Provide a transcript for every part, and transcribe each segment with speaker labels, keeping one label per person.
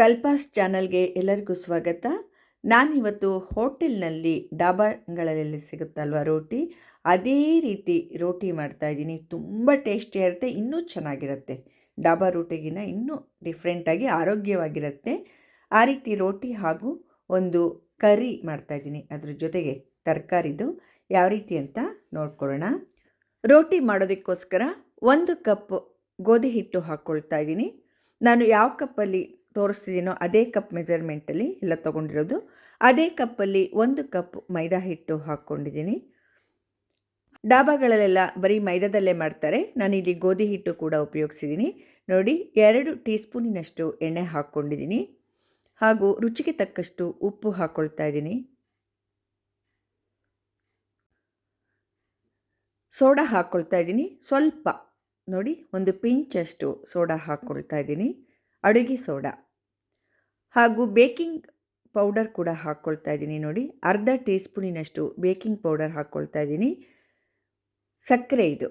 Speaker 1: ಕಲ್ಪಾಸ್ ಚಾನಲ್ಗೆ ಎಲ್ಲರಿಗೂ ಸ್ವಾಗತ. ನಾನಿವತ್ತು ಹೋಟೆಲ್ನಲ್ಲಿ ಡಾಬಾಗಳಲ್ಲಿ ಸಿಗುತ್ತಲ್ವ ರೋಟಿ? ಅದೇ ರೀತಿ ರೋಟಿ ಮಾಡ್ತಾಯಿದ್ದೀನಿ ತುಂಬ ಟೇಸ್ಟಿಯಾಗಿರುತ್ತೆ, ಇನ್ನೂ ಚೆನ್ನಾಗಿರುತ್ತೆ. ಡಾಬಾ ರೋಟಿಗಿನ ಇನ್ನೂ ಡಿಫ್ರೆಂಟಾಗಿ ಆರೋಗ್ಯವಾಗಿರುತ್ತೆ. ಆ ರೀತಿ ರೋಟಿ ಹಾಗೂ ಒಂದು ಕರಿ ಮಾಡ್ತಾಯಿದ್ದೀನಿ ಅದ್ರ ಜೊತೆಗೆ ತರಕಾರಿದು ಯಾವ ರೀತಿ ಅಂತ ನೋಡ್ಕೊಳ್ಳೋಣ. ರೋಟಿ ಮಾಡೋದಕ್ಕೋಸ್ಕರ ಒಂದು ಕಪ್ ಗೋಧಿ ಹಿಟ್ಟು ಹಾಕ್ಕೊಳ್ತಾ ಇದ್ದೀನಿ. ನಾನು ಯಾವ ಕಪ್ಪಲ್ಲಿ ತೋರಿಸ್ತಿದ್ದೀನೋ ಅದೇ ಕಪ್ ಮೆಜರ್ಮೆಂಟಲ್ಲಿ ಎಲ್ಲ ತೊಗೊಂಡಿರೋದು. ಅದೇ ಕಪ್ಪಲ್ಲಿ ಒಂದು ಕಪ್ ಮೈದಾ ಹಿಟ್ಟು ಹಾಕ್ಕೊಂಡಿದ್ದೀನಿ. ಡಾಬಾಗಳಲ್ಲೆಲ್ಲ ಬರೀ ಮೈದಾದಲ್ಲೇ ಮಾಡ್ತಾರೆ. ನಾನಿಲ್ಲಿ ಗೋಧಿ ಹಿಟ್ಟು ಕೂಡ ಉಪಯೋಗಿಸಿದ್ದೀನಿ. ನೋಡಿ, ಎರಡು ಟೀ ಸ್ಪೂನಿನಷ್ಟು ಎಣ್ಣೆ ಹಾಕ್ಕೊಂಡಿದ್ದೀನಿ. ಹಾಗೂ ರುಚಿಗೆ ತಕ್ಕಷ್ಟು ಉಪ್ಪು ಹಾಕ್ಕೊಳ್ತಾ ಇದ್ದೀನಿ. ಸೋಡಾ ಹಾಕ್ಕೊಳ್ತಾ ಇದ್ದೀನಿ. ಸ್ವಲ್ಪ, ನೋಡಿ, ಒಂದು ಪಿಂಚಷ್ಟು ಸೋಡಾ ಹಾಕ್ಕೊಳ್ತಾ ಇದ್ದೀನಿ. ಅಡುಗೆ ಸೋಡಾ. ಹಾಗೂ ಬೇಕಿಂಗ್ ಪೌಡರ್ ಕೂಡ ಹಾಕ್ಕೊಳ್ತಾ ಇದ್ದೀನಿ ನೋಡಿ. ಅರ್ಧ ಟೀ ಸ್ಪೂನಿನಷ್ಟು ಬೇಕಿಂಗ್ ಪೌಡರ್ ಹಾಕ್ಕೊಳ್ತಾ ಇದ್ದೀನಿ. ಸಕ್ಕರೆ ಇದು.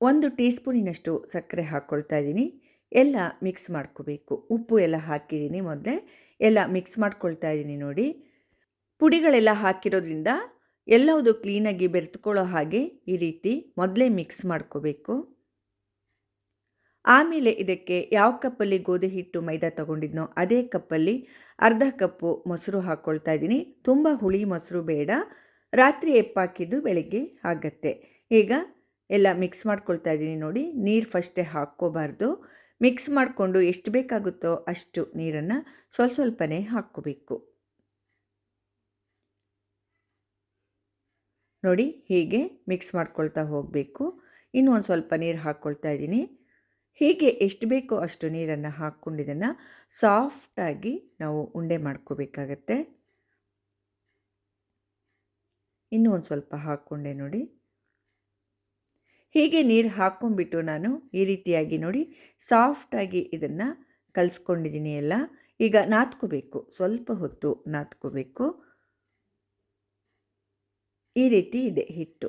Speaker 1: ಒಂದು ಟೀ ಸ್ಪೂನಿನಷ್ಟು ಸಕ್ಕರೆ ಹಾಕ್ಕೊಳ್ತಾ ಇದ್ದೀನಿ. ಎಲ್ಲ ಮಿಕ್ಸ್ ಮಾಡ್ಕೋಬೇಕು. ಉಪ್ಪು ಎಲ್ಲ ಹಾಕಿದ್ದೀನಿ ಮೊದಲೇ. ಎಲ್ಲ ಮಿಕ್ಸ್ ಮಾಡ್ಕೊಳ್ತಾ ಇದ್ದೀನಿ ನೋಡಿ. ಪುಡಿಗಳೆಲ್ಲ ಹಾಕಿರೋದ್ರಿಂದ ಎಲ್ಲವುದು ಕ್ಲೀನಾಗಿ ಬೆರೆತ್ಕೊಳ್ಳೋ ಹಾಗೆ ಈ ರೀತಿ ಮೊದಲೇ ಮಿಕ್ಸ್ ಮಾಡ್ಕೋಬೇಕು. ಆಮೇಲೆ ಇದಕ್ಕೆ ಯಾವ ಕಪ್ಪಲ್ಲಿ ಗೋಧಿ ಹಿಟ್ಟು ಮೈದಾ ತಗೊಂಡಿದ್ನೋ ಅದೇ ಕಪ್ಪಲ್ಲಿ ಅರ್ಧ ಕಪ್ಪು ಮೊಸರು ಹಾಕ್ಕೊಳ್ತಾ ಇದ್ದೀನಿ. ತುಂಬ ಹುಳಿ ಮೊಸರು ಬೇಡ. ರಾತ್ರಿ ಎಪ್ಪಾಕಿದ್ದು ಬೆಳಗ್ಗೆ ಆಗತ್ತೆ. ಈಗ ಎಲ್ಲ ಮಿಕ್ಸ್ ಮಾಡ್ಕೊಳ್ತಾ ಇದ್ದೀನಿ ನೋಡಿ. ನೀರು ಫಸ್ಟೇ ಹಾಕ್ಕೋಬಾರ್ದು. ಮಿಕ್ಸ್ ಮಾಡಿಕೊಂಡು ಎಷ್ಟು ಬೇಕಾಗುತ್ತೋ ಅಷ್ಟು ನೀರನ್ನು ಸ್ವಲ್ಪ ಸ್ವಲ್ಪನೇ ಹಾಕ್ಕೋಬೇಕು. ನೋಡಿ, ಹೀಗೆ ಮಿಕ್ಸ್ ಮಾಡ್ಕೊಳ್ತಾ ಹೋಗಬೇಕು. ಇನ್ನೂ ಒಂದು ಸ್ವಲ್ಪ ನೀರು ಹಾಕ್ಕೊಳ್ತಾ ಇದ್ದೀನಿ. ಹೀಗೆ ಎಷ್ಟು ಬೇಕೋ ಅಷ್ಟು ನೀರನ್ನು ಹಾಕ್ಕೊಂಡು ಇದನ್ನು ಸಾಫ್ಟಾಗಿ ನಾವು ಉಂಡೆ ಮಾಡ್ಕೋಬೇಕಾಗತ್ತೆ. ಇನ್ನೂ ಒಂದು ಸ್ವಲ್ಪ ಹಾಕ್ಕೊಂಡೆ ನೋಡಿ. ಹೀಗೆ ನೀರು ಹಾಕ್ಕೊಂಡ್ಬಿಟ್ಟು ನಾನು ಈ ರೀತಿಯಾಗಿ ನೋಡಿ ಸಾಫ್ಟಾಗಿ ಇದನ್ನು ಕಲಿಸ್ಕೊಂಡಿದ್ದೀನಿ ಎಲ್ಲ ಈಗ ನಾದ್ಕೋಬೇಕು ಸ್ವಲ್ಪ ಹೊತ್ತು ನಾದ್ಕೋಬೇಕು ಈ ರೀತಿ ಇದೆ ಹಿಟ್ಟು.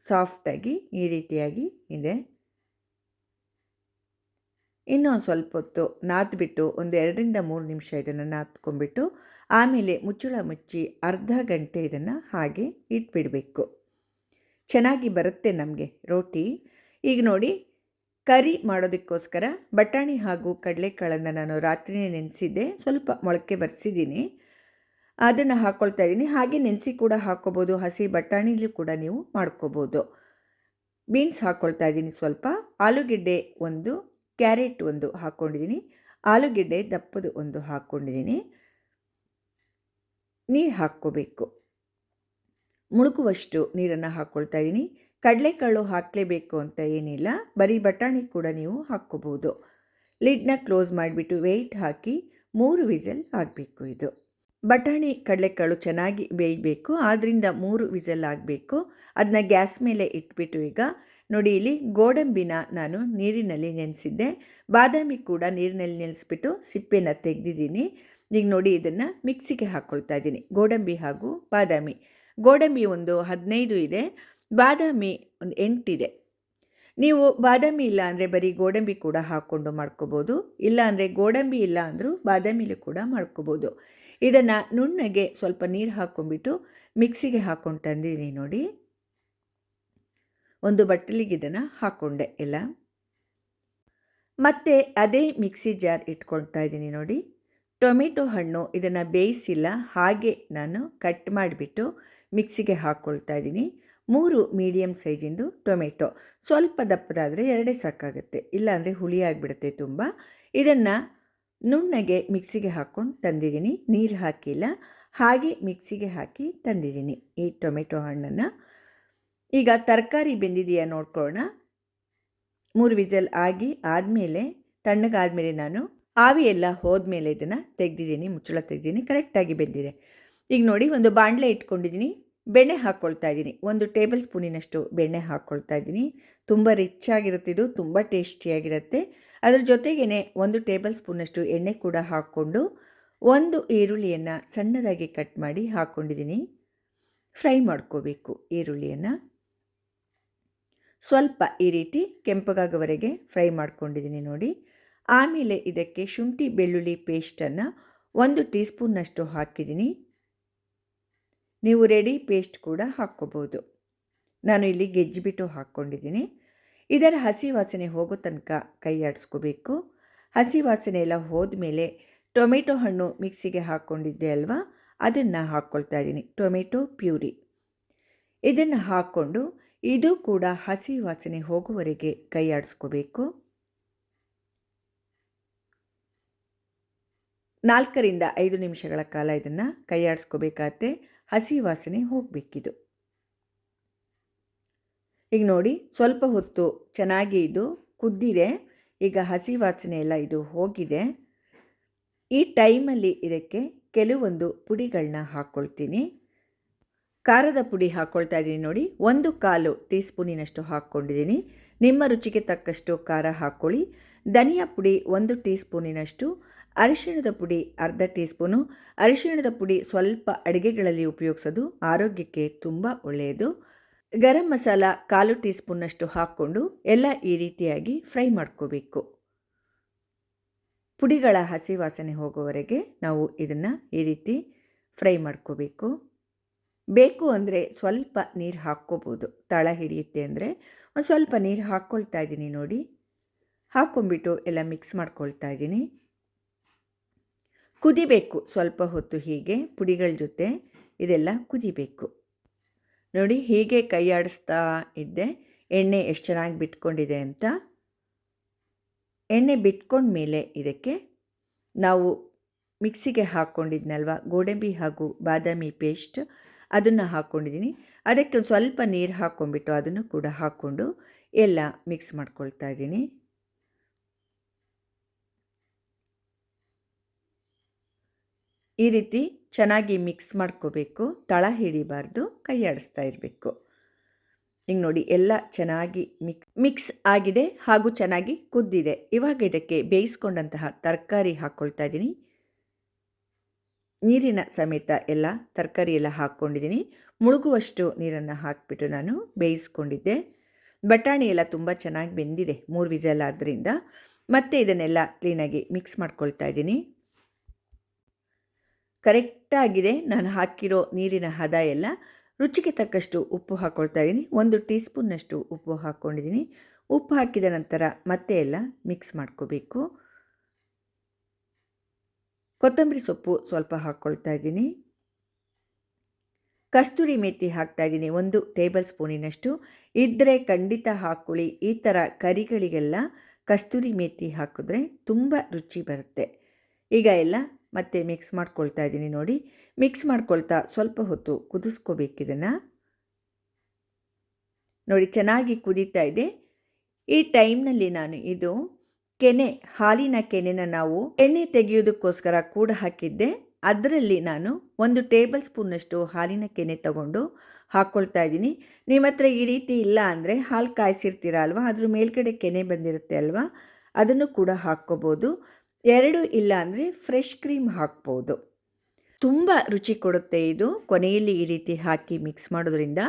Speaker 1: ಸಾಫ್ಟಾಗಿ ಈ ರೀತಿಯಾಗಿ ಇದೆ. ಇನ್ನೊಂದು ಸ್ವಲ್ಪ ಹೊತ್ತು ನಾದ್ಬಿಟ್ಟು ಒಂದು ಎರಡರಿಂದ ಮೂರು ನಿಮಿಷ ಇದನ್ನು ನಾದ್ಕೊಂಡ್ಬಿಟ್ಟು ಆಮೇಲೆ ಮುಚ್ಚಳ ಮುಚ್ಚಿ ಅರ್ಧ ಗಂಟೆ ಇದನ್ನು ಹಾಗೆ ಇಟ್ಬಿಡಬೇಕು. ಚೆನ್ನಾಗಿ ಬರುತ್ತೆ ನಮಗೆ ರೋಟಿ. ಈಗ ನೋಡಿ, ಕರಿ ಮಾಡೋದಕ್ಕೋಸ್ಕರ ಬಟಾಣಿ ಹಾಗೂ ಕಡಲೆಕಾಳನ್ನು ನಾನು ರಾತ್ರಿನೇ ನೆನೆಸಿದ್ದೆ. ಸ್ವಲ್ಪ ಮೊಳಕೆ ಬರೆಸಿದ್ದೀನಿ. ಅದನ್ನು ಹಾಕ್ಕೊಳ್ತಾ ಇದ್ದೀನಿ. ಹಾಗೆ ನೆನೆಸಿ ಕೂಡ ಹಾಕ್ಕೋಬೋದು ಹಸಿ ಬಟಾಣಿಲಿ ಕೂಡ ನೀವು ಮಾಡ್ಕೋಬೋದು. ಬೀನ್ಸ್ ಹಾಕ್ಕೊಳ್ತಾ ಇದ್ದೀನಿ ಸ್ವಲ್ಪ. ಆಲೂಗೆಡ್ಡೆ ಒಂದು ಕ್ಯಾರೆಟ್ ಒಂದು ಹಾಕ್ಕೊಂಡಿದ್ದೀನಿ. ಆಲೂಗೆಡ್ಡೆ ದಪ್ಪದು ಒಂದು ಹಾಕ್ಕೊಂಡಿದ್ದೀನಿ. ನೀರು ಹಾಕ್ಕೋಬೇಕು. ಮುಳುಗುವಷ್ಟು ನೀರನ್ನು ಹಾಕ್ಕೊಳ್ತಾ ಇದ್ದೀನಿ ಕಡಲೆಕಾಳು ಹಾಕಲೇಬೇಕು ಅಂತ ಏನಿಲ್ಲ. ಬರೀ ಬಟಾಣಿ ಕೂಡ ನೀವು ಹಾಕ್ಕೋಬೋದು ಲಿಡ್ನ ಕ್ಲೋಸ್ ಮಾಡಿಬಿಟ್ಟು ವೆಯ್ಟ್ ಹಾಕಿ ಮೂರು ವಿಸಲ್ ಆಗಬೇಕು ಇದು. ಬಟಾಣಿ, ಕಡಲೆಕಾಳು ಚೆನ್ನಾಗಿ ಬೇಯಬೇಕು. ಆದ್ದರಿಂದ ಮೂರು ವಿಸಲ್ ಆಗಬೇಕು. ಅದನ್ನ ಗ್ಯಾಸ್ ಮೇಲೆ ಇಟ್ಬಿಟ್ಟು ಈಗ ನೋಡಿ ಇಲ್ಲಿ ಗೋಡಂಬಿನ ನಾನು ನೀರಿನಲ್ಲಿ ನೆನೆಸಿದ್ದೆ. ಬಾದಾಮಿ ಕೂಡ ನೀರಿನಲ್ಲಿ ನೆನೆಸಿಬಿಟ್ಟು ಸಿಪ್ಪೆನ ತೆಗೆದಿದ್ದೀನಿ. ಈಗ ನೋಡಿ ಇದನ್ನು ಮಿಕ್ಸಿಗೆ ಹಾಕ್ಕೊಳ್ತಾ ಇದ್ದೀನಿ. ಗೋಡಂಬಿ ಹಾಗೂ ಬಾದಾಮಿ. ಗೋಡಂಬಿ ಒಂದು ಹದಿನೈದು ಇದೆ. ಬಾದಾಮಿ ಒಂದು ಎಂಟಿದೆ ನೀವು ಬಾದಾಮಿ ಇಲ್ಲ ಅಂದರೆ ಬರೀ ಗೋಡಂಬಿ ಕೂಡ ಹಾಕ್ಕೊಂಡು ಮಾಡ್ಕೋಬೋದು. ಇಲ್ಲ ಅಂದರೆ ಗೋಡಂಬಿ ಇಲ್ಲ ಅಂದರೂ ಬಾದಾಮಿಲಿ ಕೂಡ ಮಾಡ್ಕೋಬೋದು. ಇದನ್ನು ನುಣ್ಣಗೆ ಸ್ವಲ್ಪ ನೀರು ಹಾಕ್ಕೊಂಡ್ಬಿಟ್ಟು ಮಿಕ್ಸಿಗೆ ಹಾಕ್ಕೊಂಡು ತಂದಿದ್ದೀನಿ ನೋಡಿ. ಒಂದು ಬಟ್ಟಲಿಗೆ ಇದನ್ನು ಹಾಕ್ಕೊಂಡೆ ಎಲ್ಲ. ಮತ್ತೆ ಅದೇ ಮಿಕ್ಸಿ ಜಾರ್ ಇಟ್ಕೊಳ್ತಾ ಇದ್ದೀನಿ ನೋಡಿ. ಟೊಮೆಟೊ ಹಣ್ಣು ಇದನ್ನು ಬೇಯಿಸಿಲ್ಲ, ಹಾಗೆ ನಾನು ಕಟ್ ಮಾಡಿಬಿಟ್ಟು ಮಿಕ್ಸಿಗೆ ಹಾಕ್ಕೊಳ್ತಾ ಇದ್ದೀನಿ. ಮೂರು ಮೀಡಿಯಮ್ ಸೈಜಿಂದು ಟೊಮೆಟೊ. ಸ್ವಲ್ಪ ದಪ್ಪದಾದರೆ ಎರಡೇ ಸಾಕಾಗುತ್ತೆ, ಇಲ್ಲಾಂದರೆ ಹುಳಿ ಆಗಿಬಿಡುತ್ತೆ ತುಂಬ. ಇದನ್ನು ನುಣ್ಣಗೆ ಮಿಕ್ಸಿಗೆ ಹಾಕ್ಕೊಂಡು ತಂದಿದ್ದೀನಿ, ನೀರು ಹಾಕಿಲ್ಲ. ಹಾಗೆ ಮಿಕ್ಸಿಗೆ ಹಾಕಿ ತಂದಿದ್ದೀನಿ ಈ ಟೊಮೆಟೊ ಹಣ್ಣನ್ನು. ಈಗ ತರಕಾರಿ ಬೆಂದಿದೆಯಾ ನೋಡ್ಕೊಳ್ಳೋಣ. ಮೂರು ವಿಜಲ್ ಆಗಿ ಆದಮೇಲೆ, ತಣ್ಣಗಾದಮೇಲೆ ನಾನು ಆವಿ ಎಲ್ಲ ಹೋದ್ಮೇಲೆ ಇದನ್ನು ತೆಗೆದಿದ್ದೀನಿ, ಮುಚ್ಚಳ ತೆಗ್ದಿದ್ದೀನಿ ಕರೆಕ್ಟಾಗಿ ಬೆಂದಿದೆ. ಈಗ ನೋಡಿ, ಒಂದು ಬಾಣಲೆ ಇಟ್ಕೊಂಡಿದ್ದೀನಿ, ಬೆಣ್ಣೆ ಹಾಕ್ಕೊಳ್ತಾ ಇದ್ದೀನಿ. ಒಂದು ಟೇಬಲ್ ಸ್ಪೂನಿನಷ್ಟು ಬೆಣ್ಣೆ ಹಾಕ್ಕೊಳ್ತಾ ಇದ್ದೀನಿ. ತುಂಬ ರಿಚ್ ಆಗಿರುತ್ತಿದ್ದು ತುಂಬ ಟೇಸ್ಟಿಯಾಗಿರುತ್ತೆ ಅದರ ಜೊತೆಗೇ ಒಂದು ಟೇಬಲ್ ಸ್ಪೂನಷ್ಟು ಎಣ್ಣೆ ಕೂಡ ಹಾಕ್ಕೊಂಡು ಒಂದು ಈರುಳ್ಳಿಯನ್ನು ಸಣ್ಣದಾಗಿ ಕಟ್ ಮಾಡಿ ಹಾಕ್ಕೊಂಡಿದ್ದೀನಿ ಫ್ರೈ ಮಾಡ್ಕೋಬೇಕು ಈರುಳ್ಳಿಯನ್ನು. ಸ್ವಲ್ಪ ಈ ರೀತಿ ಕೆಂಪಗಾಗೋವರೆಗೆ ಫ್ರೈ ಮಾಡ್ಕೊಂಡಿದ್ದೀನಿ ನೋಡಿ. ಆಮೇಲೆ ಇದಕ್ಕೆ ಶುಂಠಿ ಬೆಳ್ಳುಳ್ಳಿ ಪೇಸ್ಟನ್ನು ಒಂದು ಟೀ ಸ್ಪೂನ್ನಷ್ಟು ಹಾಕಿದ್ದೀನಿ. ನೀವು ರೆಡಿ ಪೇಸ್ಟ್ ಕೂಡ ಹಾಕ್ಕೋಬೋದು. ನಾನು ಇಲ್ಲಿ ಗೆಜ್ಜಿಬಿಟ್ಟು ಹಾಕ್ಕೊಂಡಿದ್ದೀನಿ. ಇದರ ಹಸಿ ವಾಸನೆ ಹೋಗೋ ತನಕ ಕೈ ಆಡಿಸ್ಕೋಬೇಕು. ಹಸಿ ವಾಸನೆ ಎಲ್ಲ ಹೋದ್ಮೇಲೆ ಟೊಮೆಟೊ ಹಣ್ಣು ಮಿಕ್ಸಿಗೆ ಹಾಕ್ಕೊಂಡಿದ್ದೆ ಅಲ್ವಾ? ಅದನ್ನು ಹಾಕ್ಕೊಳ್ತಾ ಇದ್ದೀನಿ. Tomato puree. ಇದನ್ನು ಹಾಕ್ಕೊಂಡು ಇದು ಕೂಡ ಹಸಿ ವಾಸನೆ ಹೋಗುವವರೆಗೆ ಕೈಯಾಡಿಸ್ಕೋಬೇಕು. ನಾಲ್ಕರಿಂದ ಐದು ನಿಮಿಷಗಳ ಕಾಲ ಇದನ್ನು ಕೈ ಆಡಿಸ್ಕೋಬೇಕಾಗತ್ತೆ ಹಸಿ ವಾಸನೆ ಹೋಗಬೇಕಿದು. ಈಗ ನೋಡಿ, ಸ್ವಲ್ಪ ಹೊತ್ತು ಚೆನ್ನಾಗಿ ಇದು ಕುದ್ದಿದೆ. ಈಗ ಹಸಿ ವಾಸನೆ ಎಲ್ಲ ಇದು ಹೋಗಿದೆ. ಈ ಟೈಮಲ್ಲಿ ಇದಕ್ಕೆ ಕೆಲವೊಂದು ಪುಡಿಗಳನ್ನ ಹಾಕ್ಕೊಳ್ತೀನಿ ಖಾರದ ಪುಡಿ ಹಾಕ್ಕೊಳ್ತಾ ಇದ್ದೀನಿ ನೋಡಿ. ಒಂದು ಕಾಲು ಟೀ ಸ್ಪೂನಿನಷ್ಟು ಹಾಕ್ಕೊಂಡಿದ್ದೀನಿ. ನಿಮ್ಮ ರುಚಿಗೆ ತಕ್ಕಷ್ಟು ಖಾರ ಹಾಕ್ಕೊಳ್ಳಿ. ಧನಿಯಾ ಪುಡಿ ಒಂದು ಟೀ ಸ್ಪೂನಿನಷ್ಟು ಅರಿಶಿಣದ ಪುಡಿ ಅರ್ಧ ಟೀ ಸ್ಪೂನು ಅರಿಶಿಣದ ಪುಡಿ ಸ್ವಲ್ಪ ಅಡುಗೆಗಳಲ್ಲಿ ಉಪಯೋಗಿಸೋದು ಆರೋಗ್ಯಕ್ಕೆ ತುಂಬ ಒಳ್ಳೆಯದು. ಗರಂ ಮಸಾಲ ಕಾಲು ಟೀ ಸ್ಪೂನ್ನಷ್ಟು ಹಾಕ್ಕೊಂಡು ಎಲ್ಲ ಈ ರೀತಿಯಾಗಿ ಫ್ರೈ ಮಾಡ್ಕೋಬೇಕು. ಪುಡಿಗಳ ಹಸಿ ವಾಸನೆ ಹೋಗೋವರೆಗೆ ನಾವು ಇದನ್ನು ಈ ರೀತಿ ಫ್ರೈ ಮಾಡ್ಕೋಬೇಕು. ಬೇಕು ಅಂದರೆ ಸ್ವಲ್ಪ ನೀರು ಹಾಕ್ಕೋಬೋದು. ತಳ ಹಿಡಿಯುತ್ತೆ ಅಂದರೆ ಒಂದು ಸ್ವಲ್ಪ ನೀರು ಹಾಕ್ಕೊಳ್ತಾ ಇದ್ದೀನಿ ನೋಡಿ. ಹಾಕ್ಕೊಂಬಿಟ್ಟು ಎಲ್ಲ ಮಿಕ್ಸ್ ಮಾಡ್ಕೊಳ್ತಾ ಇದ್ದೀನಿ. ಕುದಿಬೇಕು ಸ್ವಲ್ಪ ಹೊತ್ತು ಹೀಗೆ ಪುಡಿಗಳ ಜೊತೆ ಇದೆಲ್ಲ ಕುದಿಬೇಕು. ನೋಡಿ ಹೀಗೆ ಕೈಯಾಡಿಸ್ತಾ ಇದ್ದೆ. ಎಣ್ಣೆ ಎಷ್ಟು ಚೆನ್ನಾಗಿ ಬಿಟ್ಕೊಂಡಿದೆ ಅಂತ. ಎಣ್ಣೆ ಬಿಟ್ಕೊಂಡ್ಮೇಲೆ ಇದಕ್ಕೆ ನಾವು ಮಿಕ್ಸಿಗೆ ಹಾಕ್ಕೊಂಡಿದ್ನಲ್ವ ಗೋಡಂಬಿ ಹಾಗೂ ಬಾದಾಮಿ ಪೇಸ್ಟ್ ಅದನ್ನು ಹಾಕ್ಕೊಂಡಿದ್ದೀನಿ. ಅದಕ್ಕೆ ಒಂದು ಸ್ವಲ್ಪ ನೀರು ಹಾಕ್ಕೊಂಡ್ಬಿಟ್ಟು ಅದನ್ನು ಕೂಡ ಹಾಕ್ಕೊಂಡು ಎಲ್ಲ ಮಿಕ್ಸ್ ಮಾಡ್ಕೊಳ್ತಾ ಇದ್ದೀನಿ. ಈ ರೀತಿ ಚೆನ್ನಾಗಿ ಮಿಕ್ಸ್ ಮಾಡ್ಕೋಬೇಕು. ತಳ ಹಿಡಿಬಾರ್ದು, ಕೈ ಆಡಿಸ್ತಾ ಇರಬೇಕು. ಹಿಂಗೆ ನೋಡಿ, ಎಲ್ಲ ಚೆನ್ನಾಗಿ ಮಿಕ್ಸ್ ಮಿಕ್ಸ್ ಆಗಿದೆ ಹಾಗೂ ಚೆನ್ನಾಗಿ ಕುದ್ದಿದೆ. ಇವಾಗ ಇದಕ್ಕೆ ಬೇಯಿಸ್ಕೊಂಡಂತಹ ತರಕಾರಿ ಹಾಕ್ಕೊಳ್ತಾ ಇದ್ದೀನಿ. ನೀರಿನ ಸಮೇತ ಎಲ್ಲ ತರಕಾರಿ ಎಲ್ಲ ಹಾಕ್ಕೊಂಡಿದ್ದೀನಿ. ಮುಳುಗುವಷ್ಟು ನೀರನ್ನು ಹಾಕಿಬಿಟ್ಟು ನಾನು ಬೇಯಿಸ್ಕೊಂಡಿದ್ದೆ. ಬಟಾಣಿ ಎಲ್ಲ ತುಂಬ ಚೆನ್ನಾಗಿ ಬೆಂದಿದೆ ಮೂರು ವಿಜಲ್ ಆದ್ದರಿಂದ ಮತ್ತೆ ಇದನ್ನೆಲ್ಲ ಕ್ಲೀನಾಗಿ ಮಿಕ್ಸ್ ಮಾಡ್ಕೊಳ್ತಾ ಇದ್ದೀನಿ. ಕರೆಕ್ಟಾಗಿದೆ ನಾನು ಹಾಕಿರೋ ನೀರಿನ ಹದ ಎಲ್ಲ ರುಚಿಗೆ ತಕ್ಕಷ್ಟು ಉಪ್ಪು ಹಾಕ್ಕೊಳ್ತಾ ಇದ್ದೀನಿ. ಒಂದು ಟೀ ಸ್ಪೂನ್ನಷ್ಟು ಉಪ್ಪು ಹಾಕ್ಕೊಂಡಿದ್ದೀನಿ. ಉಪ್ಪು ಹಾಕಿದ ನಂತರ ಮತ್ತೆ ಎಲ್ಲ ಮಿಕ್ಸ್ ಮಾಡ್ಕೋಬೇಕು. ಕೊತ್ತಂಬರಿ ಸೊಪ್ಪು ಸ್ವಲ್ಪ ಹಾಕ್ಕೊಳ್ತಾ ಇದ್ದೀನಿ. ಕಸ್ತೂರಿ ಮೇಥಿ ಹಾಕ್ತಾ ಇದ್ದೀನಿ ಒಂದು ಟೇಬಲ್ ಸ್ಪೂನಿನಷ್ಟು. ಇದ್ದರೆ ಖಂಡಿತ ಹಾಕ್ಕೊಳ್ಳಿ. ಈ ಥರ ಕರಿಗಳಿಗೆಲ್ಲ ಕಸ್ತೂರಿ ಮೇಥಿ ಹಾಕಿದ್ರೆ ತುಂಬ ರುಚಿ ಬರುತ್ತೆ. ಈಗ ಎಲ್ಲ ಮತ್ತೆ ಮಿಕ್ಸ್ ಮಾಡ್ಕೊಳ್ತಾ ಇದ್ದೀನಿ ನೋಡಿ. ಮಿಕ್ಸ್ ಮಾಡ್ಕೊಳ್ತಾ ಸ್ವಲ್ಪ ಹೊತ್ತು ಕುದಿಸ್ಕೋಬೇಕಿದನ್ನು ನೋಡಿ ಚೆನ್ನಾಗಿ ಕುದೀತಾ ಇದೆ. ಈ ಟೈಮ್ನಲ್ಲಿ ನಾನು ಇದು ಕೆನೆ, ಹಾಲಿನ ಕೆನೆನ ನಾವು ಎಣ್ಣೆ ತೆಗೆಯೋದಕ್ಕೋಸ್ಕರ ಕೂಡ ಹಾಕಿದ್ದೆ. ಅದರಲ್ಲಿ ನಾನು ಒಂದು ಟೇಬಲ್ ಸ್ಪೂನಷ್ಟು ಹಾಲಿನ ಕೆನೆ ತಗೊಂಡು ಹಾಕ್ಕೊಳ್ತಾ ಇದ್ದೀನಿ. ನಿಮ್ಮ ಹತ್ರ ಈ ರೀತಿ ಇಲ್ಲ ಅಂದರೆ ಹಾಲು ಕಾಯಿಸಿರ್ತೀರ ಅಲ್ವಾ? ಅದ್ರ ಮೇಲ್ಗಡೆ ಕೆನೆ ಬಂದಿರುತ್ತೆ ಅಲ್ವಾ? ಅದನ್ನು ಕೂಡ ಹಾಕ್ಕೋಬೋದು. ಎರಡು ಇಲ್ಲ ಅಂದರೆ ಫ್ರೆಶ್ ಕ್ರೀಮ್ ಹಾಕ್ಬೋದು. ತುಂಬ ರುಚಿ ಕೊಡುತ್ತೆ ಇದು. ಕೊನೆಯಲ್ಲಿ ಈ ರೀತಿ ಹಾಕಿ ಮಿಕ್ಸ್ ಮಾಡೋದ್ರಿಂದ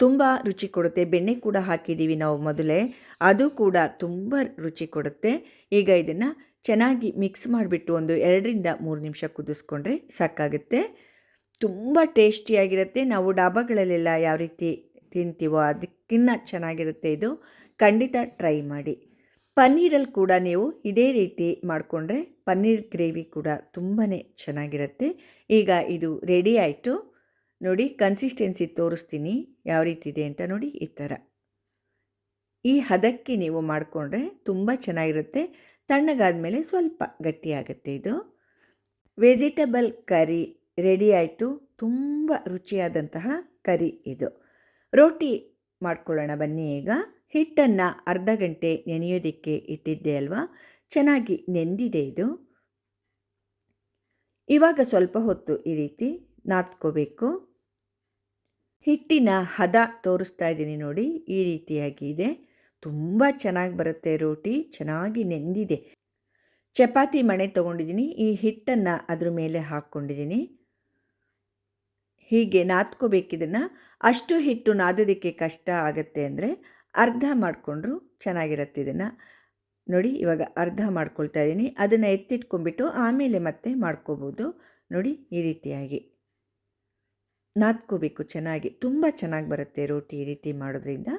Speaker 1: ತುಂಬ ರುಚಿ ಕೊಡುತ್ತೆ. ಬೆಣ್ಣೆ ಕೂಡ ಹಾಕಿದ್ದೀವಿ ನಾವು ಮೊದಲೇ. ಅದು ಕೂಡ ತುಂಬ ರುಚಿ ಕೊಡುತ್ತೆ. ಈಗ ಇದನ್ನು ಚೆನ್ನಾಗಿ ಮಿಕ್ಸ್ ಮಾಡಿಬಿಟ್ಟು ಒಂದು ಎರಡರಿಂದ ಮೂರು ನಿಮಿಷ ಕುದಿಸ್ಕೊಂಡ್ರೆ ಸಾಕಾಗುತ್ತೆ. ತುಂಬ ಟೇಸ್ಟಿಯಾಗಿರುತ್ತೆ ನಾವು ಡಾಬಾಗಳಲ್ಲೆಲ್ಲ ಯಾವ ರೀತಿ ತಿಂತೀವೋ ಅದಕ್ಕಿಂತ ಚೆನ್ನಾಗಿರುತ್ತೆ ಇದು. ಖಂಡಿತ ಟ್ರೈ ಮಾಡಿ. ಪನ್ನೀರಲ್ಲಿ ಕೂಡ ನೀವು ಇದೇ ರೀತಿ ಮಾಡಿಕೊಂಡ್ರೆ ಪನ್ನೀರ್ ಗ್ರೇವಿ ಕೂಡ ತುಂಬಾ ಚೆನ್ನಾಗಿರುತ್ತೆ. ಈಗ ಇದು ರೆಡಿ ಆಯಿತು. ನೋಡಿ ಕನ್ಸಿಸ್ಟೆನ್ಸಿ ತೋರಿಸ್ತೀನಿ. ಯಾವ ರೀತಿ ಇದೆ ಅಂತ ನೋಡಿ, ಈ ಥರ. ಈ ಹದಕ್ಕೆ ನೀವು ಮಾಡಿಕೊಂಡ್ರೆ ತುಂಬ ಚೆನ್ನಾಗಿರುತ್ತೆ. ತಣ್ಣಗಾದ ಮೇಲೆ ಸ್ವಲ್ಪ ಗಟ್ಟಿಯಾಗುತ್ತೆ ಇದು. ವೆಜಿಟೇಬಲ್ ಕರಿ ರೆಡಿ ಆಯಿತು. ತುಂಬ ರುಚಿಯಾದಂತಹ ಕರಿ ಇದು. ರೋಟಿ ಮಾಡ್ಕೊಳ್ಳೋಣ ಬನ್ನಿ ಈಗ. ಹಿಟ್ಟನ್ನು ಅರ್ಧ ಗಂಟೆ ನೆನೆಯೋದಕ್ಕೆ ಇಟ್ಟಿದ್ದೆ ಅಲ್ವಾ? ಚೆನ್ನಾಗಿ ನೆಂದಿದೆ ಇದು. ಇವಾಗ ಸ್ವಲ್ಪ ಹೊತ್ತು ಈ ರೀತಿ ನಾದ್ಕೋಬೇಕು. ಹಿಟ್ಟಿನ ಹದ ತೋರಿಸ್ತಾ ಇದ್ದೀನಿ ನೋಡಿ, ಈ ರೀತಿಯಾಗಿ ಇದೆ. ತುಂಬ ಚೆನ್ನಾಗಿ ಬರುತ್ತೆ ರೋಟಿ, ಚೆನ್ನಾಗಿ ನೆಂದಿದೆ. ಚಪಾತಿ ಮಣೆ ತೊಗೊಂಡಿದ್ದೀನಿ, ಈ ಹಿಟ್ಟನ್ನು ಅದ್ರ ಮೇಲೆ ಹಾಕ್ಕೊಂಡಿದ್ದೀನಿ. ಹೀಗೆ ನಾದ್ಕೋಬೇಕಿದನ್ನು ಅಷ್ಟು ಹಿಟ್ಟು ನಾದೋದಕ್ಕೆ ಕಷ್ಟ ಆಗುತ್ತೆ ಅಂದರೆ ಅರ್ಧ ಮಾಡಿಕೊಂಡ್ರು ಚೆನ್ನಾಗಿರುತ್ತೆ ಇದನ್ನು. ನೋಡಿ, ಇವಾಗ ಅರ್ಧ ಮಾಡ್ಕೊಳ್ತಾ ಇದ್ದೀನಿ. ಅದನ್ನು ಎತ್ತಿಟ್ಕೊಂಡ್ಬಿಟ್ಟು ಆಮೇಲೆ ಮತ್ತೆ ಮಾಡ್ಕೋಬೋದು. ನೋಡಿ, ಈ ರೀತಿಯಾಗಿ. ನಾದ್ಕೋಬೇಕು ಚೆನ್ನಾಗಿ. ತುಂಬ ಚೆನ್ನಾಗಿ ಬರುತ್ತೆ ರೋಟಿ ಈ ರೀತಿ ಮಾಡೋದ್ರಿಂದ.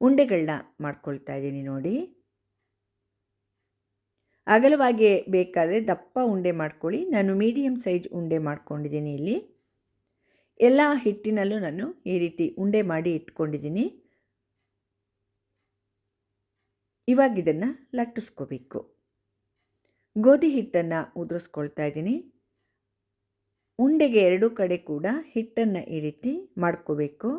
Speaker 1: ಉಂಡೆಗಳನ್ನ ಮಾಡ್ಕೊಳ್ತಾ ಇದ್ದೀನಿ ನೋಡಿ. ಅಗಲವಾಗಿ ಬೇಕಾದರೆ ದಪ್ಪ ಉಂಡೆ ಮಾಡ್ಕೊಳ್ಳಿ. ನಾನು ಮೀಡಿಯಮ್ ಸೈಜ್ ಉಂಡೆ ಮಾಡ್ಕೊಂಡಿದ್ದೀನಿ ಇಲ್ಲಿ. ಎಲ್ಲ ಹಿಟ್ಟಿನಲ್ಲೂ ನಾನು ಈ ರೀತಿ ಉಂಡೆ ಮಾಡಿ ಇಟ್ಕೊಂಡಿದ್ದೀನಿ. ಇವಾಗ ಇದನ್ನು ಲಟ್ಟಿಸ್ಕೋಬೇಕು. ಗೋಧಿ ಹಿಟ್ಟನ್ನು ಉದುರಿಸ್ಕೊಳ್ತಾ ಇದ್ದೀನಿ. ಉಂಡೆಗೆ ಎರಡು ಕಡೆ ಕೂಡ ಹಿಟ್ಟನ್ನು ಈ ರೀತಿ ಮಾಡ್ಕೋಬೇಕು.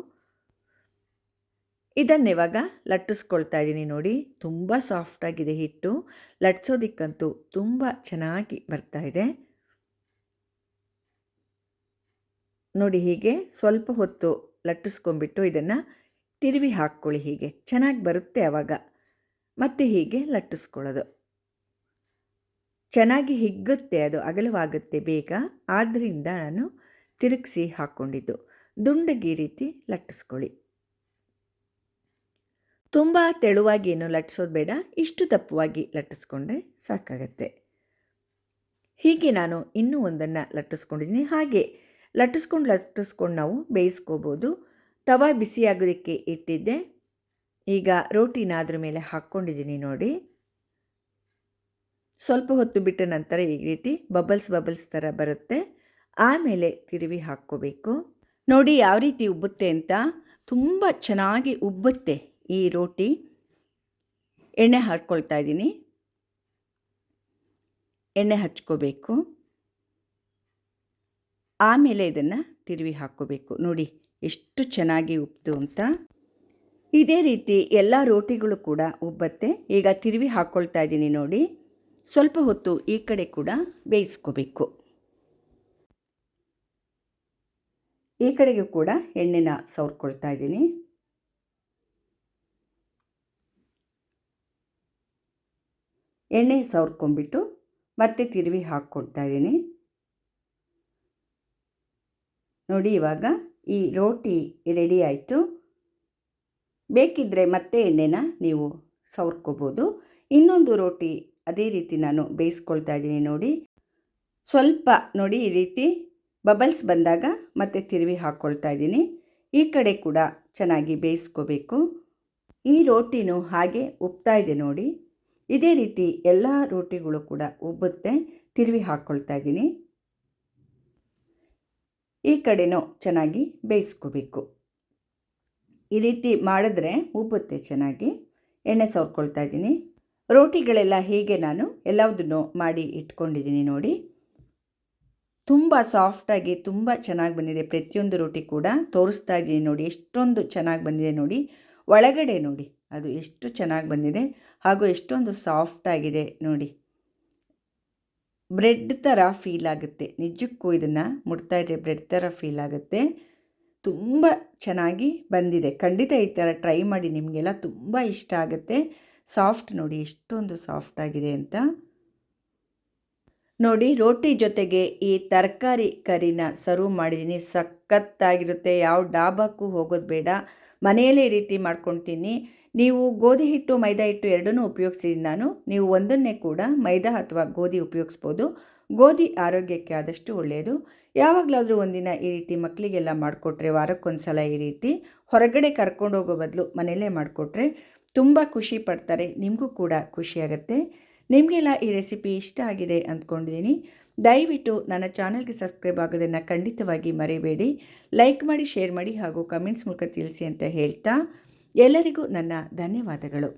Speaker 1: ಇದನ್ನು ಇವಾಗ ಲಟ್ಟಿಸ್ಕೊಳ್ತಾ ಇದ್ದೀನಿ ನೋಡಿ, ತುಂಬ ಸಾಫ್ಟಾಗಿದೆ ಹಿಟ್ಟು. ಲಟ್ಸೋದಿಕ್ಕಂತೂ ತುಂಬ ಚೆನ್ನಾಗಿ ಬರ್ತಾ ಇದೆ. ನೋಡಿ ಹೀಗೆ ಸ್ವಲ್ಪ ಹೊತ್ತು ಲಟ್ಟಿಸ್ಕೊಂಡ್ಬಿಟ್ಟು ಇದನ್ನು ತಿರುವಿ ಹಾಕ್ಕೊಳ್ಳಿ ಹೀಗೆ. ಚೆನ್ನಾಗಿ ಬರುತ್ತೆ ಆವಾಗ ಮತ್ತೆ ಹೀಗೆ ಲಟ್ಟಿಸ್ಕೊಳ್ಳೋದು. ಚೆನ್ನಾಗಿ ಹಿಗ್ಗುತ್ತೆ, ಅದು ಅಗಲವಾಗುತ್ತೆ ಬೇಗ. ಆದ್ದರಿಂದ ನಾನು ತಿರುಗಿಸಿ ಹಾಕ್ಕೊಂಡಿದ್ದು ದುಂಡಗಿ ರೀತಿ ಲಟ್ಟಿಸ್ಕೊಳ್ಳಿ. ತುಂಬ ತೆಳುವಾಗಿ ಏನು ಲಟ್ಟಿಸೋದು ಬೇಡ, ಇಷ್ಟು ದಪ್ಪವಾಗಿ ಲಟ್ಟಿಸ್ಕೊಂಡ್ರೆ ಸಾಕಾಗತ್ತೆ. ಹೀಗೆ ನಾನು ಇನ್ನೂ ಒಂದನ್ನು ಲಟ್ಟಿಸ್ಕೊಂಡಿದ್ದೀನಿ. ಹಾಗೆ ಲಟ್ಟಿಸ್ಕೊಂಡು ಲಟ್ಟಿಸ್ಕೊಂಡು ನಾವು ಬೇಯಿಸ್ಕೋಬೋದು. ತವ ಬಿಸಿಯಾಗೋದಕ್ಕೆ ಇಟ್ಟಿದ್ದೆ. ಈಗ ರೋಟಿನ ಅದ್ರ ಮೇಲೆ ಹಾಕ್ಕೊಂಡಿದ್ದೀನಿ ನೋಡಿ. ಸ್ವಲ್ಪ ಹೊತ್ತು ಬಿಟ್ಟ ನಂತರ ಈ ರೀತಿ ಬಬಲ್ಸ್ ಬಬಲ್ಸ್ ಥರ ಬರುತ್ತೆ. ಆಮೇಲೆ ತಿರುವಿ ಹಾಕ್ಕೋಬೇಕು. ನೋಡಿ ಯಾವ ರೀತಿ ಉಬ್ಬುತ್ತೆ ಅಂತ. ತುಂಬ ಚೆನ್ನಾಗಿ ಉಬ್ಬುತ್ತೆ ಈ ರೋಟಿ. ಎಣ್ಣೆ ಹಾಕ್ಕೊಳ್ತಾ ಇದ್ದೀನಿ. ಎಣ್ಣೆ ಹಚ್ಕೋಬೇಕು. ಆಮೇಲೆ ಇದನ್ನು ತಿರುವಿ ಹಾಕ್ಕೋಬೇಕು. ನೋಡಿ ಎಷ್ಟು ಚೆನ್ನಾಗಿ ಉಬ್ಬಿತು ಅಂತ. ಇದೇ ರೀತಿ ಎಲ್ಲ ರೋಟಿಗಳು ಕೂಡ ಉಬ್ಬತ್ತೆ. ಈಗ ತಿರುವಿ ಹಾಕ್ಕೊಳ್ತಾ ಇದ್ದೀನಿ ನೋಡಿ. ಸ್ವಲ್ಪ ಹೊತ್ತು ಈ ಕಡೆ ಕೂಡ ಬೇಯಿಸ್ಕೋಬೇಕು. ಈ ಕಡೆಗೂ ಕೂಡ ಎಣ್ಣೆನ ಸವರ್ಕೊಳ್ತಾ ಇದ್ದೀನಿ. ಎಣ್ಣೆ ಸವರ್ಕೊಂಡ್ಬಿಟ್ಟು ಮತ್ತೆ ತಿರುವಿ ಹಾಕ್ಕೊಡ್ತಾ ಇದ್ದೀನಿ. ನೋಡಿ ಇವಾಗ ಈ ರೋಟಿ ರೆಡಿ ಆಯಿತು. ಬೇಕಿದ್ದರೆ ಮತ್ತೆ ಎಣ್ಣೆನ ನೀವು ಸವರ್ಕೋಬೋದು. ಇನ್ನೊಂದು ರೋಟಿ ಅದೇ ರೀತಿ ನಾನು ಬೇಯಿಸ್ಕೊಳ್ತಾ ಇದ್ದೀನಿ ನೋಡಿ. ಸ್ವಲ್ಪ ನೋಡಿ ಈ ರೀತಿ ಬಬಲ್ಸ್ ಬಂದಾಗ ಮತ್ತೆ ತಿರುವಿ ಹಾಕ್ಕೊಳ್ತಾ ಇದ್ದೀನಿ. ಈ ಕಡೆ ಕೂಡ ಚೆನ್ನಾಗಿ ಬೇಯಿಸ್ಕೋಬೇಕು. ಈ ರೋಟಿನೂ ಹಾಗೆ ಉಪ್ತಾ ಇದೆ ನೋಡಿ. ಇದೇ ರೀತಿ ಎಲ್ಲ ರೋಟಿಗಳು ಕೂಡ ಉಬ್ಬುತ್ತೆ. ತಿರುವಿ ಹಾಕ್ಕೊಳ್ತಾ ಇದ್ದೀನಿ. ಈ ಕಡೆನೂ ಚೆನ್ನಾಗಿ ಬೇಯಿಸ್ಕೋಬೇಕು. ಈ ರೀತಿ ಮಾಡಿದ್ರೆ ಉಬ್ಬುತ್ತೆ ಚೆನ್ನಾಗಿ. ಎಣ್ಣೆ ಸವರ್ಕೊಳ್ತಾ ಇದ್ದೀನಿ. ರೋಟಿಗಳೆಲ್ಲ ಹೀಗೆ ನಾನು ಎಲ್ಲದನ್ನು ಮಾಡಿ ಇಟ್ಕೊಂಡಿದ್ದೀನಿ ನೋಡಿ. ತುಂಬ ಸಾಫ್ಟಾಗಿ ತುಂಬ ಚೆನ್ನಾಗಿ ಬಂದಿದೆ. ಪ್ರತಿಯೊಂದು ರೋಟಿ ಕೂಡ ತೋರಿಸ್ತಾ ಇದ್ದೀನಿ ನೋಡಿ. ಎಷ್ಟೊಂದು ಚೆನ್ನಾಗಿ ಬಂದಿದೆ ನೋಡಿ. ಒಳಗಡೆ ನೋಡಿ. ಅದು ಎಷ್ಟು ಚೆನ್ನಾಗಿ ಬಂದಿದೆ. ಹಾಗೂ ಎಷ್ಟೊಂದು ಸಾಫ್ಟಾಗಿದೆ ನೋಡಿ. ಬ್ರೆಡ್ ಥರ ಫೀಲ್ ಆಗುತ್ತೆ. ನಿಜಕ್ಕೂ ಇದನ್ನು ಮುಡ್ತಾ ಇದ್ರೆ ಬ್ರೆಡ್ ಥರ ಫೀಲ್ ಆಗುತ್ತೆ. ತುಂಬ ಚೆನ್ನಾಗಿ ಬಂದಿದೆ. ಖಂಡಿತ ಈ ಥರ ಟ್ರೈ ಮಾಡಿ ನಿಮಗೆಲ್ಲ ತುಂಬ ಇಷ್ಟ ಆಗುತ್ತೆ. ಸಾಫ್ಟ್ ನೋಡಿ, ಎಷ್ಟೊಂದು ಸಾಫ್ಟ್ ಆಗಿದೆ ಅಂತ. ನೋಡಿ, ರೋಟಿ ಜೊತೆಗೆ ಈ ತರಕಾರಿ ಕರಿನ ಸರ್ವ್ ಮಾಡಿದ್ದೀನಿ. ಸಖತ್ತಾಗಿರುತ್ತೆ. ಯಾವ ಡಾಬಾಕ್ಕೂ ಹೋಗೋದು ಬೇಡ. ಮನೆಯಲ್ಲೇ ರೀತಿ ಮಾಡ್ಕೊತೀನಿ ನೀವು ಗೋಧಿ ಹಿಟ್ಟು, ಮೈದಾ ಹಿಟ್ಟು ಎರಡನ್ನೂ ಉಪಯೋಗಿಸಿದ್ದೀನಿ ನಾನು. ನೀವು ಒಂದನ್ನೇ ಕೂಡ ಮೈದಾ ಅಥವಾ ಗೋಧಿ ಉಪಯೋಗಿಸ್ಬೋದು. ಗೋಧಿ ಆರೋಗ್ಯಕ್ಕೆ ಆದಷ್ಟು ಒಳ್ಳೆಯದು ಯಾವಾಗಲಾದರೂ ಒಂದಿನ ಈ ರೀತಿ ಮಕ್ಕಳಿಗೆಲ್ಲ ಮಾಡಿಕೊಟ್ರೆ ವಾರಕ್ಕೊಂದು ಸಲ ಈ ರೀತಿ. ಹೊರಗಡೆ ಕರ್ಕೊಂಡು ಹೋಗೋ ಬದಲು ಮನೆಯಲ್ಲೇ ಮಾಡಿಕೊಟ್ರೆ ತುಂಬ ಖುಷಿ ಪಡ್ತಾರೆ. ನಿಮಗೂ ಕೂಡ ಖುಷಿಯಾಗುತ್ತೆ ನಿಮಗೆಲ್ಲ ಈ ರೆಸಿಪಿ ಇಷ್ಟ ಆಗಿದೆ ಅಂದ್ಕೊಂಡಿದ್ದೀನಿ. ದಯವಿಟ್ಟು ನನ್ನ ಚಾನಲ್ಗೆ ಸಬ್ಸ್ಕ್ರೈಬ್ ಆಗೋದನ್ನು ಖಂಡಿತವಾಗಿ ಮರೆಯಬೇಡಿ ಲೈಕ್ ಮಾಡಿ, ಶೇರ್ ಮಾಡಿ ಹಾಗೂ ಕಮೆಂಟ್ಸ್ ಮೂಲಕ ತಿಳಿಸಿ ಅಂತ ಹೇಳ್ತಾ ಎಲ್ಲರಿಗೂ ನನ್ನ ಧನ್ಯವಾದಗಳು.